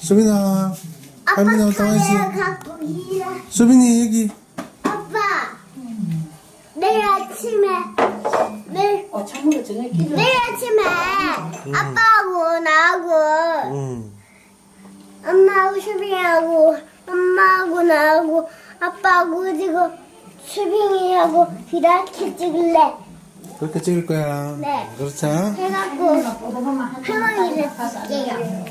수빈아 할머니하고 통화했어 갖고 일해. 수빈이 여기 아빠, 내일 아침에, 내일, 어. 내일 아침에 아빠하고 나하고 응. 엄마하고 수빈이하고 엄마하고 나하고 아빠하고 지금 수빈이하고 이렇게 찍을래. 그렇게 찍을 거야 네. 그렇죠 해갖고 할머니를 찍게요.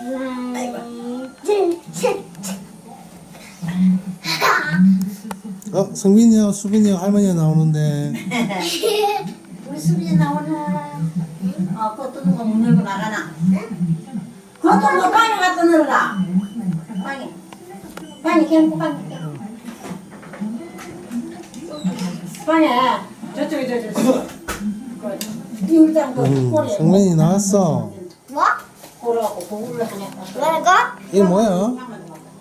하나, 둘, 셋. 어 성빈이하고 수빈이하고 할머니가 나오는데 우리 수빈이 나오나? 어, 뜨는 거못 열고 나가나? 뜨는 거 방에 갖다 넣어라. 방에. 방에 그냥 방에. 방에. 저쪽에 저쪽. 이 의자도 음, 꼬리에. 성빈이 나왔어 뭐? 꼬라고 고구를 하냐. 뭐라고? 이게 뭐야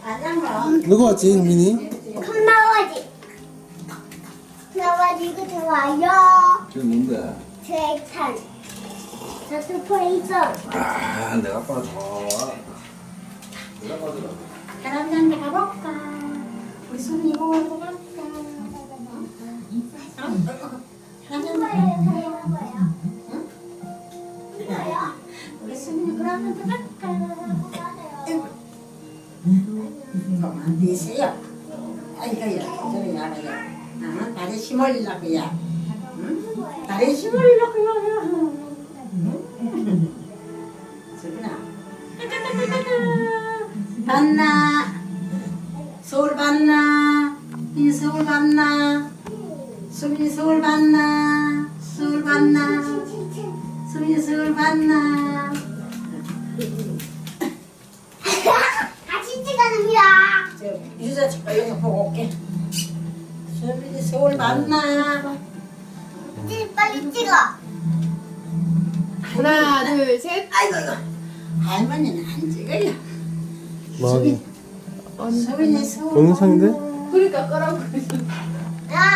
안장가. 누구 왔지 성빈이 큰 나와지 이거 좋아요. 저 뭔데? 제탄. 저스포레이션. 아, 내가 아빠가 좋아. 내가 받으라. 사람들한테 가볼까? 우리 손이 보고 아? 서울 봤나? 이 서울 봤나? 수빈이 서울 봤나? 봤나? 수빈이 서울 봤나? 같이 찍어줍니다. 저 유자 잠깐 여기서 보고 올게. 수빈이 서울 봤나? 찍 빨리 찍어. 하나, 둘, 셋. 아이고 이거 할머니는 안 찍어요. 뭐하게 수빈이 서울 동영상인데? 그러니까 끄라고. 야.